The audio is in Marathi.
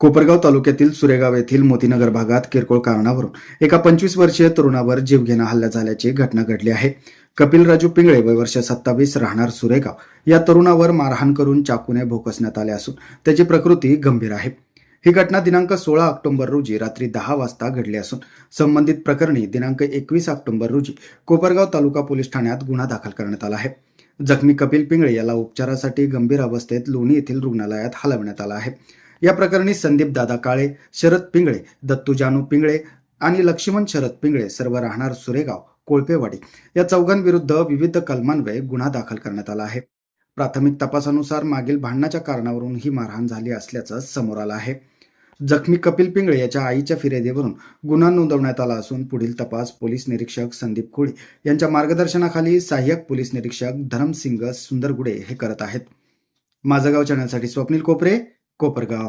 कोपरगाव तालुक्यातील सुरेगाव येथील मोतीनगर भागात किरकोळ कारणावरून एका पंचवीस वर्षीय तरुणावर जीवघेणा हल्ला झाल्याची घटना घडली आहे. कपिल राजू पिंगळे वय वर्ष सत्तावीस राहणार सुरेगाव. या तरुणावर मारहाण करून चाकूने भोकसण्यात आले असून त्याची प्रकृती गंभीर आहे. ही घटना दिनांक सोळा ऑक्टोबर रोजी रात्री दहा वाजता घडली असून संबंधित प्रकरणी दिनांक एकवीस ऑक्टोबर रोजी कोपरगाव तालुका पोलीस ठाण्यात गुन्हा दाखल करण्यात आला आहे. जखमी कपिल पिंगळे याला उपचारासाठी गंभीर अवस्थेत लोणी येथील रुग्णालयात हलवण्यात आला आहे. या प्रकरणी संदीप दादा काळे शरद पिंगळे दत्तू जानू पिंगळे आणि लक्ष्मण शरद पिंगळे सर्व राहणार सुरेगाव कोळपेवाडी या चौघांविरुद्ध विविध कलमान्वये गुन्हा दाखल करण्यात आला आहे. प्राथमिक तपासानुसार मागील भांडणाच्या कारणावरून ही मारहाण झाली असल्याचं समोर आलं आहे. जखमी कपिल पिंगळे याच्या आईच्या फिर्यादीवरून गुन्हा नोंदवण्यात आला असून पुढील तपास पोलीस निरीक्षक संदीप खोळी यांच्या मार्गदर्शनाखाली सहाय्यक पोलीस निरीक्षक धरमसिंग सुंदरगुडे हे करत आहेत. माझं गाव चॅनलसाठी स्वप्नील कोपरे कोपरगाव